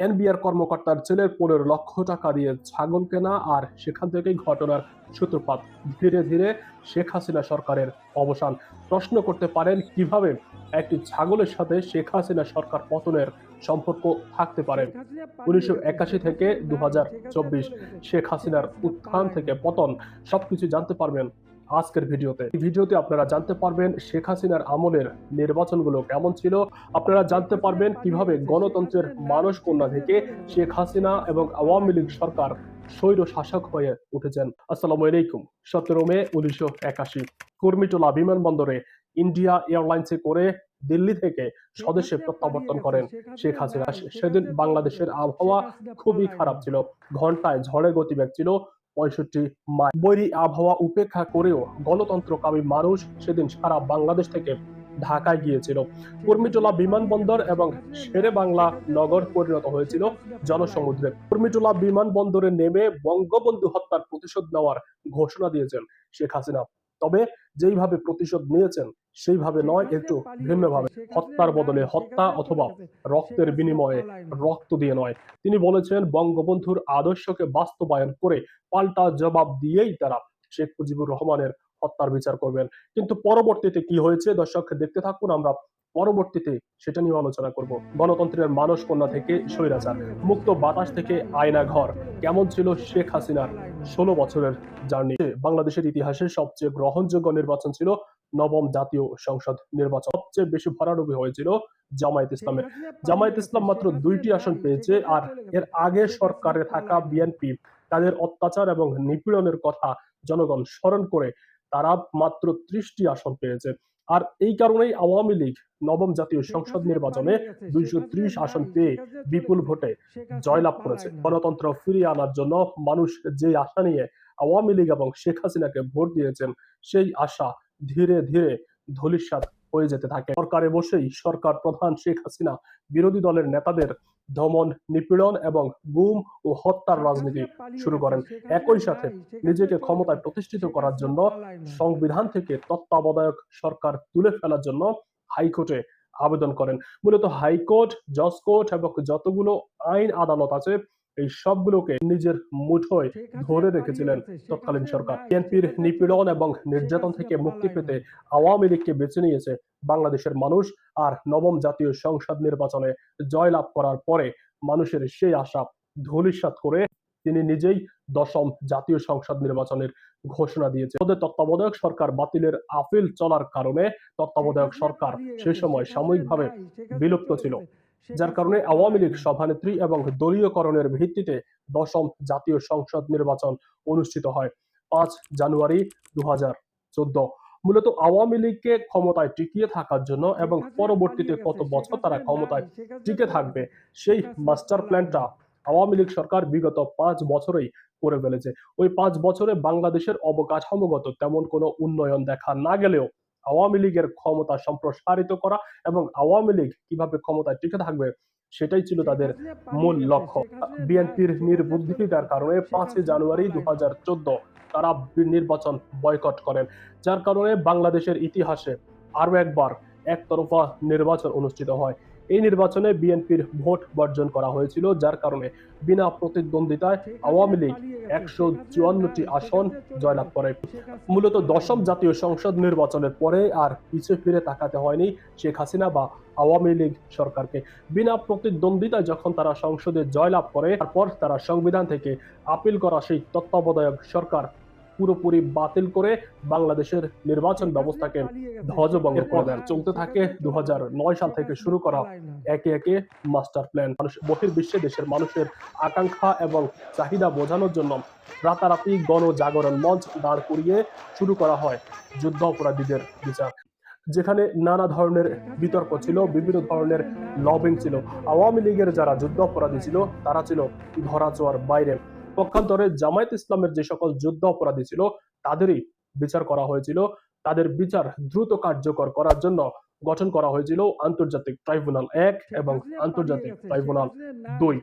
NBR কর্মকর্তার ছেলের পনেরো লক্ষ টাকা দিয়ে ছাগল কেনা আর সেখান থেকেই ঘটনার সূত্রপাত। ধীরে ধীরে শেখ হাসিনা সরকারের অবসান। প্রশ্ন করতে পারেন কীভাবে একটি ছাগলের সাথে শেখ হাসিনা সরকার পতনের সম্পর্ক থাকতে পারে? উনিশশো একাশি থেকে দু হাজার চব্বিশ। শেখ হাসিনার উত্থান থেকে পতন। সবকিছু জানতে পারবেন আজকের ভিডিওতে। এই ভিডিওতে আপনারা জানতে পারবেন শেখ হাসিনার আমলের নির্বাচনগুলো কেমন ছিল। আপনারা জানতে পারবেন কীভাবে গণতন্ত্রের মানস কন্যা থেকে শেখ হাসিনা এবং আওয়ামী লীগ সরকার স্বৈর শাসক হয়ে উঠেছেন। আসসালামু আলাইকুম। সতেরো মে উনিশশো একাশি। কুর্মিটোলা বিমানবন্দরে ইন্ডিয়া এয়ারলাইন্সে করে দিল্লি থেকে স্বদেশে প্রত্যাবর্তন করেন শেখ হাসিনা। সেদিন বাংলাদেশের আবহাওয়া খুবই খারাপ ছিল। ঘন্টায় ঝড়ের গতিবেগ ছিল। পঁয়ষট্টি মাইল। বৈরী আবহাওয়া উপেক্ষা করেও গণতন্ত্রকামী মানুষ সেদিন সারা বাংলাদেশ থেকে ঢাকায় গিয়েছিল। কুর্মিটোলা বিমানবন্দর এবং শেরে বাংলা নগর পরিণত হয়েছিল জনসমুদ্রে। কুর্মিটোলা বিমানবন্দরে নেমে বঙ্গবন্ধু হত্যার প্রতিশোধ নেওয়ার ঘোষণা দিয়েছেন শেখ হাসিনা। তবে যেইভাবে প্রতিশোধ নিয়েছেন সেইভাবে নয় একটু ভিন্নভাবে। হত্যার বদলে হত্যা অথবা রক্তের বিনিময়ে রক্ত দিয়ে নয়। তিনি বলেছেন বঙ্গবন্ধুর আদর্শকে বাস্তবায়ন করে পাল্টা জবাব দিয়েই তারা শেখ মুজিবুর রহমানের হত্যার বিচার করবেন। কিন্তু পরবর্তীতে কি হয়েছে? দর্শক দেখতে থাকুন আমরা পরবর্তীতে সেটা নিয়ে আলোচনা করব। গণতন্ত্রের মানস কন্যা থেকে স্বৈরাচার, মুক্ত বাতাস থেকে আয়না ঘর, কেমন ছিল শেখ হাসিনার ষোলো বছরের জার্নি। বাংলাদেশের ইতিহাসে সবচেয়ে গ্রহণযোগ্য নির্বাচন ছিল নবম জাতীয় সংসদ নির্বাচন। সবচেয়ে বেশি ভরাডুবি হয়েছিল জামায়াত ইসলামের। জামায়াত ইসলাম মাত্র দুইটি আসন পেয়েছে আর এর আগে সরকারে থাকা বিএনপি। তাদের অত্যাচার এবং নিপীড়নের কথা জনগণ স্মরণ করে তারা মাত্র ত্রিশটি আসন পেয়েছে। আর এই কারণেই আওয়ামী লীগ নবম জাতীয় সংসদ নির্বাচনে দুইশো ত্রিশ আসন পেয়ে বিপুল ভোটে জয়লাভ করেছে। গণতন্ত্র ফিরিয়ে আনার জন্য মানুষ যে আশা নিয়ে আওয়ামী লীগ এবং শেখ হাসিনাকে ভোট দিয়েছেন সেই আশা ধীরে ধীরে ধূলিসাৎ হয়ে যেতে থাকে। সরকারে বসেই সরকার প্রধান শেখ হাসিনা বিরোধী দলের নেতাদের দমন নিপীড়ন এবং গুম ও হত্যার রাজনীতি শুরু করেন। একই সাথে নিজেকে ক্ষমতায় প্রতিষ্ঠিত করার জন্য সংবিধান থেকে তত্ত্বাবধায়ক সরকার তুলে ফেলার জন্য হাইকোর্টে আবেদন করেন। মূলত হাইকোর্ট জজ কোর্ট এবং যতগুলো আইন আদালত আছে এই সবগুলোকে নিজের মুঠোয় ধরে রেখেছিলেন তৎকালীন সরকার। বিএনপির নিপীড়ন এবং নির্যাতন থেকে মুক্তি পেতে আওয়ামী লীগকে বেছে নিয়েছে বাংলাদেশের মানুষ আর নবম জাতীয় সংসদ নির্বাচনে জয়লাভ করার পরে মানুষের সেই আশা ধূলিসাৎ করে তিনি নিজেই দশম জাতীয় সংসদ নির্বাচনের ঘোষণা দিয়েছে ওদের তত্ত্বাবধায়ক সরকার বাতিলের আপিল চলার কারণে তত্ত্বাবধায়ক সরকার সেই সময় সাময়িকভাবে বিলুপ্ত ছিল। যার কারণে আওয়ামী লীগ সভানেত্রী এবং দলীয়করণের ভিত্তিতে দশম জাতীয় সংসদ নির্বাচন অনুষ্ঠিত হয় পাঁচ জানুয়ারি দু মূলত আওয়ামী লীগকে ক্ষমতায় টিকিয়ে থাকার জন্য এবং পরবর্তীতে কত বছর তারা ক্ষমতায় টিকে থাকবে সেই মাস্টার প্ল্যানটা আওয়ামী লীগ সরকার বিগত পাঁচ বছরেই করে ফেলেছে। ওই পাঁচ বছরে বাংলাদেশের অবকাঠামোগত তেমন কোনো উন্নয়ন দেখা না গেলেও আওয়ামী লীগের ক্ষমতা সম্প্রসারিত করা এবং আওয়ামী লীগ কীভাবে ক্ষমতায় টিকে থাকবে, সেটাই ছিল তাদের মূল লক্ষ্য। বিএনপির নির্বুদ্ধিতার কারণে পাঁচই জানুয়ারি দুহাজার চোদ্দ তারা নির্বাচন বয়কট করেন, যার কারণে বাংলাদেশের ইতিহাসে আরও একবার একতরফা নির্বাচন অনুষ্ঠিত হয়। এই নির্বাচনে বিএনপির ভোট বর্জন করা হয়েছিল, যার কারণে বিনা প্রতিদ্বন্দ্বিতায় আওয়ামী লীগ একশো চুয়ান্নটি আসন জয়লাভ করে। মূলত দশম জাতীয় সংসদ নির্বাচনের পরে আর পিছে ফিরে তাকাতে হয়নি শেখ হাসিনা বা আওয়ামী লীগ সরকারকে। বিনা প্রতিদ্বন্দ্বিতায় যখন তারা সংসদে জয়লাভ করে, তারপর তারা সংবিধান থেকে আপিল করা সেই তত্ত্বাবধায়ক সরকার পুরোপুরি বাতিল করে বাংলাদেশের নির্বাচন ব্যবস্থাকে ধ্বজভঙ্গ করে দেন। চলতে থাকে দুহাজার নয় সাল থেকে শুরু করা একে একে মাস্টার প্ল্যান। মানুষ বহির্বিশ্বে দেশের মানুষের আকাঙ্ক্ষা এবং চাহিদা বোঝানোর জন্য রাতারাতি গণজাগরণ মঞ্চ দাঁড় করিয়ে শুরু করা হয় যুদ্ধ অপরাধীদের বিচার। যেখানে নানা ধরনের বিতর্ক ছিল, বিভিন্ন ধরনের লবিং ছিল। আওয়ামী লীগের যারা যুদ্ধ অপরাধী ছিল, তারা ছিল ধরাছোঁয়ার বাইরে। পক্ষান্তরে জামায়াত ইসলামের যে সকল যুদ্ধ অপরাধী ছিল, তাদেরই বিচার করা হয়েছিল। তাদের বিচার দ্রুত কার্যকর করার জন্য গঠন করা হয়েছিল আন্তর্জাতিক ট্রাইব্যুনাল এক এবং আন্তর্জাতিক ট্রাইব্যুনাল দুই।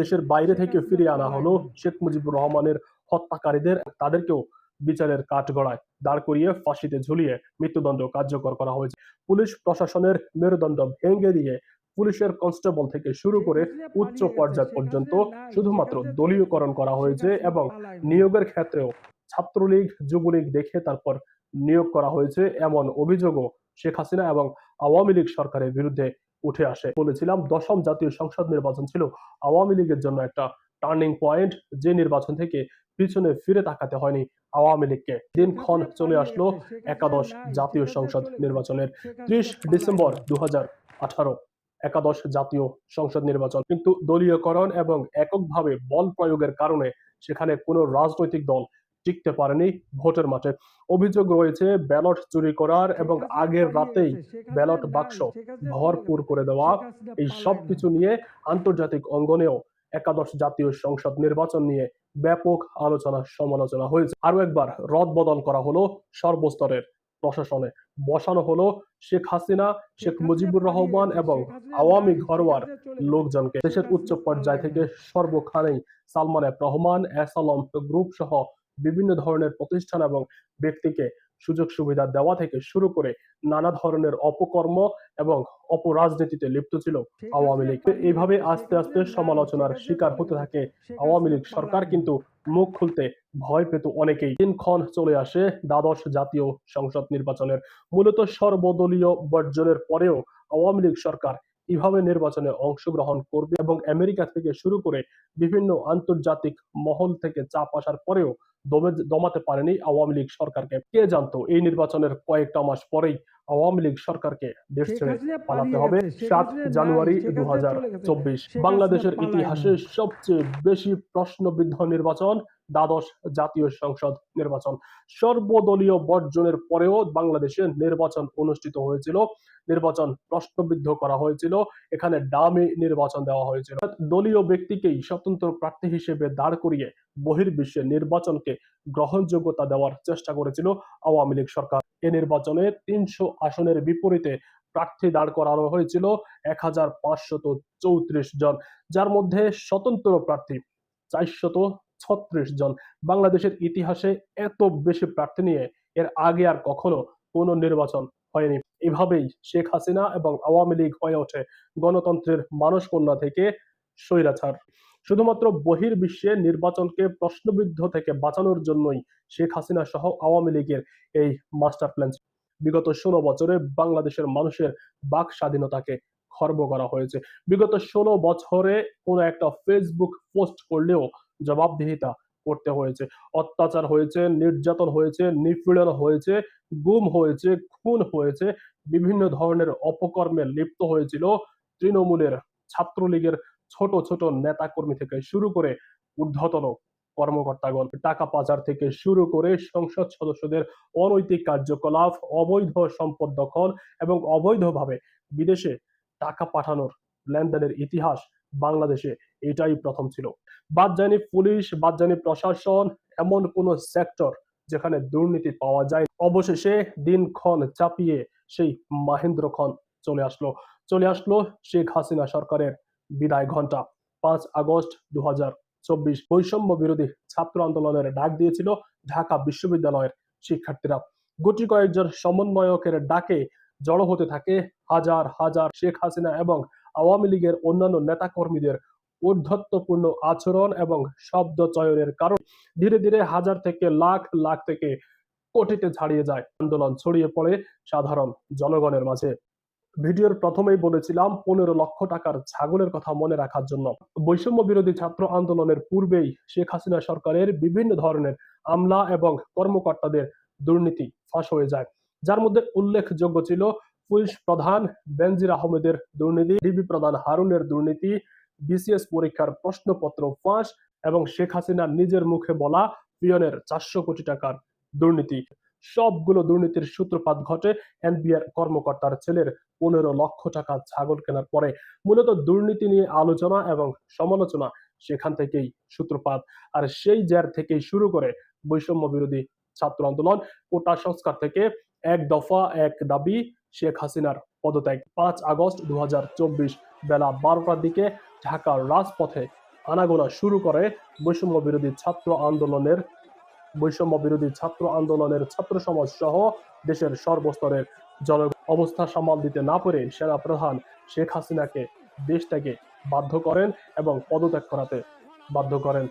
দেশের বাইরে থেকে ফিরিয়ে আনা হলো শেখ মুজিবুর রহমানের হত্যাকারীদের। তাদেরকেও বিচারের কাঠগড়ায় দাঁড় করিয়ে ফাঁসিতে ঝুলিয়ে মৃত্যুদণ্ড কার্যকর করা হয়েছে। পুলিশ প্রশাসনের মেরুদণ্ড ভেঙে দিয়ে পুলিশের কনস্টেবল থেকে শুরু করে উচ্চ পর্যায় পর্যন্ত শুধুমাত্র দলীয়করণ করা হয়েছে এবং নিয়োগের ক্ষেত্রেও ছাত্রলীগ যুবলীগ দেখে তারপর নিয়োগ করা হয়েছে এমন অভিযোগও শেখ হাসিনা এবং আওয়ামী লীগ সরকারের বিরুদ্ধে উঠে আসে। বলেছিলাম দশম জাতীয় সংসদ নির্বাচন ছিল। আওয়ামী লীগের জন্য একটা টার্নিং পয়েন্ট যে নির্বাচন থেকে পিছনে ফিরে তাকাতে হয়নি আওয়ামী লীগকে। দিনক্ষণ চলে আসলো একাদশ জাতীয় সংসদ নির্বাচনের ত্রিশ ডিসেম্বর দু আঠারো। একাদশ জাতীয় সংসদ নির্বাচন। কিন্তু দলীয়করণ এবং এককভাবে বল প্রয়োগের কারণে সেখানে কোনো রাজনৈতিক দল টিকতে পারেনি ভোটের মাঠে। অভিযোগ রয়েছে ব্যালট চুরি করার এবং আগের রাতেই ব্যালট বাক্স ভরপুর করে দেওয়া। এই সব কিছু নিয়ে আন্তর্জাতিক অঙ্গনেও একাদশ জাতীয় সংসদ নির্বাচন নিয়ে ব্যাপক আলোচনা সমালোচনা হয়েছে। আরও একবার রদ বদল করা হলো সর্বস্তরের প্রশাসনে। বসানো হলো শেখ হাসিনা শেখ মুজিবুর রহমান এবং আওয়ামী ঘরোয়ার লোকজনকে। দেশের উচ্চ পর্যায় থেকে সর্বখানেই Salman F Rahman S Alam group সহ বিভিন্ন ধরনের প্রতিষ্ঠান এবং ব্যক্তিকে সুযোগ সুবিধা দেওয়া থেকে শুরু করে নানা ধরনের অপকর্ম এবং অপরাজনীতিতে লিপ্ত ছিল আওয়ামী লীগ। এইভাবে আস্তে আস্তে সমালোচনার শিকার হতে থাকে। আওয়ামী লীগ সরকার কিন্তু মুখ খুলতে ভয় পেত অনেকেই। দিনক্ষণ চলে আসে দ্বাদশ জাতীয় সংসদ নির্বাচনের। মূলত সর্বদলীয় বর্জনের পরেও আওয়ামী লীগ সরকার কীভাবে নির্বাচনে অংশগ্রহণ করবে এবং আমেরিকা থেকে শুরু করে বিভিন্ন আন্তর্জাতিক মহল থেকে চাপ আসার পরেও দমে দমাতে পারেনি আওয়ামী লীগ সরকারকে। কে জানতো এই নির্বাচনের কয়েকটা মাস পরেই আওয়ামী লীগ সরকারকে দেশ ছেড়ে পালাতে হবে। সাত জানুয়ারি দু বাংলাদেশের ইতিহাসে সবচেয়ে বেশি প্রশ্নবিদ্ধ নির্বাচন দ্বাদশ জাতীয় সংসদ নির্বাচন। সর্বদলীয় বর্জনের পরেও বাংলাদেশে নির্বাচন অনুষ্ঠিত হয়েছিল। নির্বাচন প্রশ্নবিদ্ধ করা হয়েছিল। এখানে ডামি নির্বাচন দেওয়া হয়েছিল। দলীয় ব্যক্তিকেই স্বতন্ত্র প্রার্থী হিসেবে দাঁড় করিয়ে বহির্বিশ্বে নির্বাচনকে গ্রহণযোগ্যতা দেওয়ার চেষ্টা করেছিল আওয়ামী লীগ সরকার। এ নির্বাচনে তিনশো আসনের বিপরীতে প্রার্থী দাঁড় করানো হয়েছিল এক হাজার পাঁচশত চৌত্রিশ জন, যার মধ্যে স্বতন্ত্র প্রার্থী চারশত ছত্রিশ জন। বাংলাদেশের ইতিহাসে এত বেশি প্রার্থী নিয়ে এর আগে আর কখনো কোনো নির্বাচন হয়নি। এভাবেই শেখ হাসিনা এবং আওয়ামী লীগ হয়ে ওঠে গণতন্ত্রের মানসকন্যা থেকে স্বৈরাচার। শুধুমাত্র বহির্বিশ্বে নির্বাচনকে প্রশ্নবিদ্ধ থেকে বাঁচানোর জন্যই শেখ হাসিনা সহ আওয়ামী লীগের এই মাস্টার প্ল্যান বিগত ষোলো বছরে বাংলাদেশের মানুষের বাক স্বাধীনতাকে খর্ব করা হয়েছে। বিগত ষোলো বছরে কোনো একটা ফেসবুক পোস্ট করলেও জবাবদিহিতা করতে হয়েছে। অত্যাচার হয়েছে, নির্যাতন হয়েছে, নিপীড়ন হয়েছে, গুম হয়েছে, খুন হয়েছে, বিভিন্ন ধরনের অপকর্মে লিপ্ত হয়েছিল তৃণমূলের ছাত্রলীগের ছোট ছোট নেতা কর্মী থেকে শুরু করে ঊর্ধ্বতন কর্মকর্তাগণ টাকা পাচার থেকে শুরু করে সংসদ সদস্যদের অনৈতিক কার্যকলাপ, অবৈধ সম্পদ দখল এবং অবৈধভাবে বিদেশে টাকা পাঠানোর লেনদেনের ইতিহাস বাংলাদেশে এটাই প্রথম ছিল। বাদ যায়নি পুলিশ, বাদ যায়নি প্রশাসন, এমন কোন সেক্টর যেখানে দুর্নীতি পাওয়া যায়। অবশেষে দিনক্ষণ চাপিয়ে সেই মাহেন্দ্র চলে আসলো। চলে আসলো শেখ হাসিনা সরকারের বিদায় ঘণ্টা পাঁচ আগস্ট দু চব্বিশ বৈষম্য বিরোধী ছাত্র আন্দোলনের ডাক দিয়েছিল ঢাকা বিশ্ববিদ্যালয়ের শিক্ষার্থীরা। গুটি কয়েকজন সমন্বয়কের ডাকে জড়ো হতে থাকে হাজার হাজার শেখ হাসিনা এবং আওয়ামী লীগের অন্যান্য নেতাকর্মীদের ঔদ্ধত্যপূর্ণ আচরণ এবং শব্দ চয়নের কারণ ধীরে ধীরে হাজার থেকে লাখ লাখ থেকে কোটিতে ছাড়িয়ে যায়। আন্দোলন ছড়িয়ে পড়ে সাধারণ জনগণের মাঝে। ভিডিওর প্রথমেই বলেছিলাম, পনেরো লক্ষ টাকার ছাগলের কথা মনে রাখার জন্য। বৈষম্য বিরোধী ছাত্র আন্দোলনের পূর্বেই শেখ হাসিনা সরকারের বিভিন্ন ধরনের আমলা এবং কর্মকর্তাদের দুর্নীতি ফাঁস হয়ে যায়। যার মধ্যে উল্লেখযোগ্য ছিল পুলিশ প্রধান বেনজির আহমেদের দুর্নীতি, ডিবি প্রধান হারুনের দুর্নীতি, বিসিএস পরীক্ষার প্রশ্নপত্র ফাঁস এবং শেখ হাসিনা নিজের মুখে বলা পিয়নের চারশো কোটি টাকার দুর্নীতি। সবগুলো দুর্নীতির সূত্রপাত ঘটে এনবিআর কর্মকর্তার ছেলের পনেরো লক্ষ টাকা ছাগল কেনার পরে। মূলত দুর্নীতি নিয়ে আলোচনা এবং সমালোচনা সেখান থেকেই সূত্রপাত। আর সেই জ্যার থেকেই শুরু করে বৈষম্য বিরোধী ছাত্র আন্দোলন। কোটা সংস্কার থেকে এক দফা এক দাবি শেখ হাসিনার পদত্যাগ। পাঁচ আগস্ট দু হাজার চব্বিশ বেলা বারোটার দিকে ঢাকার রাজপথে আনাগোনা শুরু করে বৈষম্য বিরোধী ছাত্র আন্দোলনের বৈষম্য বিরোধী ছাত্র আন্দোলনের ছাত্র সমাজ সহ দেশের সর্বস্তরের জন অবস্থা সামাল দিতে না পেরে সেনা প্রধান শেখ হাসিনাকে দেশটাকে বাধ্য করেন এবং পদত্যাগ করাতে বাধ্য করেন।